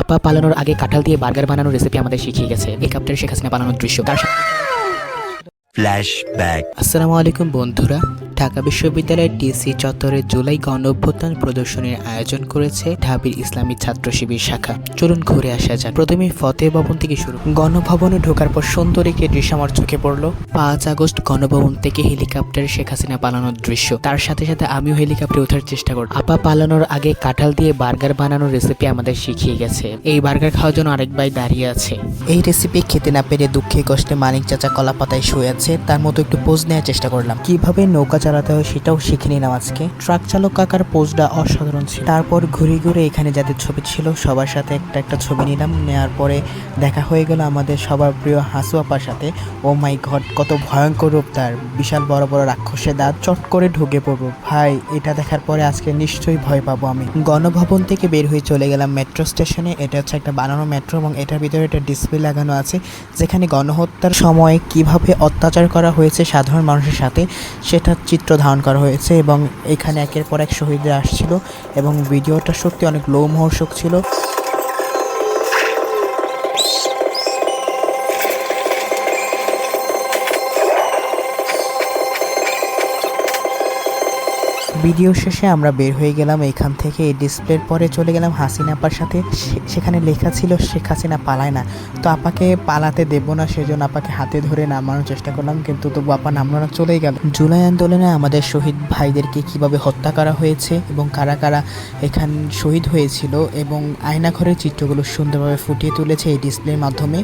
আপা পালানোর আগে কাঁঠাল দিয়ে বার্গার বানানোর রেসিপি আমাদের শিখিয়ে গেছে। এই কাপটার শেখ হাসিনা বানানোর দৃশ্য। তার সাথে? আসসালামু আলাইকুম বন্ধুরা। ঢাকা বিশ্ববিদ্যালয়ের ডিসি চত্বরে জুলাই গণ অভ্যুত্থান প্রদর্শনীর আয়োজন করেছে ঢাবির ইসলামী ছাত্র শিবির শাখা। চলুন ঘুরে আসা যাক। প্রথমে ফতেহ ভবন থেকে শুরু গণভবনে ঢোকার পর সুন্দর একটি দৃশ্য আমার চোখে পড়ল। পাঁচ আগস্ট গণভবন থেকে হেলিকপ্টারে শেখ হাসিনা পালানোর দৃশ্য। তার সাথে সাথে আমিও হেলিকপ্টারে ওঠার চেষ্টা করব। আপা পালানোর আগে কাঁঠাল দিয়ে বার্গার বানানোর রেসিপি আমাদের শিখিয়ে গেছে। এই বার্গার খাওয়ার জন্য আরেক ভাই দাঁড়িয়ে আছে। এই রেসিপি খেতে না পেরে দুঃখে কষ্টে মানিক চাচা কলা পাতায় শুয়ে আছে। তার মতো একটু পোজ নেওয়ার চেষ্টা করলাম। কীভাবে নৌকা চালাতে হয় সেটাও শিখে নিলাম আজকে। ট্রাক চালক কাকার পোজটা অসাধারণ ছিল। তারপর ঘুরে ঘুরে এখানে যাদের ছবি ছিল, সবার সাথে একটা একটা ছবি নিলাম। নেওয়ার পরে দেখা হয়ে গেল আমাদের সবার প্রিয় হাসু আপার সাথে। ও মাই ঘট কত ভয়ঙ্কর রূপ তার। বিশাল বড় বড় রাক্ষসের দাঁত চট করে ঢুকে পড়ব। ভাই, এটা দেখার পরে আজকে নিশ্চয়ই ভয় পাবো আমি। গণভবন থেকে বের হয়ে চলে গেলাম মেট্রো স্টেশনে। এটা হচ্ছে একটা বানানো মেট্রো এবং এটার ভিতরে একটা ডিসপ্লে লাগানো আছে, যেখানে গণহত্যার সময় কীভাবে অত্যাচার করা হয়েছে সাধারণ মানুষের সাথে সেটার চিত্র ধারণ করা হয়েছে এবং এখানে একের পর এক শহীদরা আসছিল এবং ভিডিওটা সত্যি অনেক লোমহর্ষক ছিল। ভিডিও শেষে আমরা বের হয়ে গেলাম। এখান থেকে এই ডিসপ্লের পরে চলে গেলাম হাসিনা আপার সাথে। সেখানে লেখা ছিল, শেখ হাসিনা পালায় না। তো আপাকে পালাতে দেবো না, সেজন্য আপাকে হাতে ধরে নামানোর চেষ্টা করলাম, কিন্তু তবু আপা নামলো না চলেই গেল। জুলাই আন্দোলনে আমাদের শহীদ ভাইদেরকে কীভাবে হত্যা করা হয়েছে এবং কারা কারা এখান শহীদ হয়েছিল এবং আয়নাঘরের চিত্রগুলো সুন্দরভাবে ফুটিয়ে তুলেছে এই ডিসপ্লের মাধ্যমে।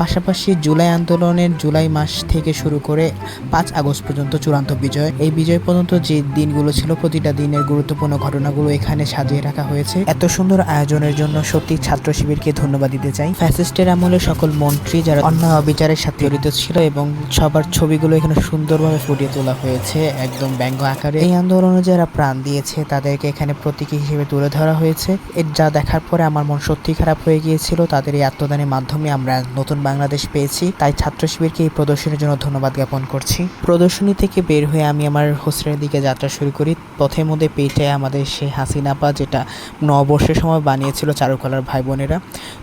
পাশাপাশি জুলাই আন্দোলনের জুলাই মাস থেকে শুরু করে পাঁচ আগস্ট পর্যন্ত চূড়ান্ত বিজয়। এই বিজয় পর্যন্ত যে দিনগুলো ছিল প্রতিটা দিনের গুরুত্বপূর্ণ ঘটনাগুলো এখানে সাজিয়ে রাখা হয়েছে। এত সুন্দর আয়োজনের জন্য সত্যি ছাত্র শিবিরকে ধন্যবাদ দিতে চাই। ফ্যাসিস্টের আমলে সকল মন্ত্রী যারা অন্যায় অবিচারের সাথে জড়িত ছিল এবং সবার ছবিগুলো এখানে সুন্দরভাবে ফুটিয়ে তোলা হয়েছে, একদম ব্যঙ্গ আকারে। এই আন্দোলনে যারা প্রাণ দিয়েছে, তাদেরকে এখানে প্রতীকী হিসেবে তুলে ধরা হয়েছে। এর যা দেখার পরে আমার মন সত্যি খারাপ হয়ে গিয়েছিল। তাদের এই আত্মদানের মাধ্যমে আমরা নতুন বাংলাদেশ পেয়েছি। তাই ছাত্র শিবিরকে এই প্রদর্শনীর জন্য ধন্যবাদ জ্ঞাপন করছি। প্রদর্শনী থেকে বের হয়ে আমি আমার হোস্টেলের দিকে যাত্রা শুরু করি। পথের মধ্যে পেয়ে যায় আমাদের সেই হাসিনাপা যেটা নববর্ষের সময় বানিয়েছিল চারুকলার ভাই বোনেরা।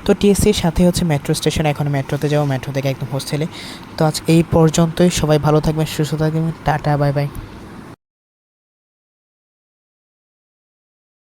তো টিএসসির সাথে হচ্ছে মেট্রো স্টেশন এখন মেট্রোতে যাব মেট্রো থেকে একদম হোস্টেলে তো আজ এই পর্যন্তই। সবাই ভালো থাকবেন, সুস্থ থাকবেন। Tata bye bye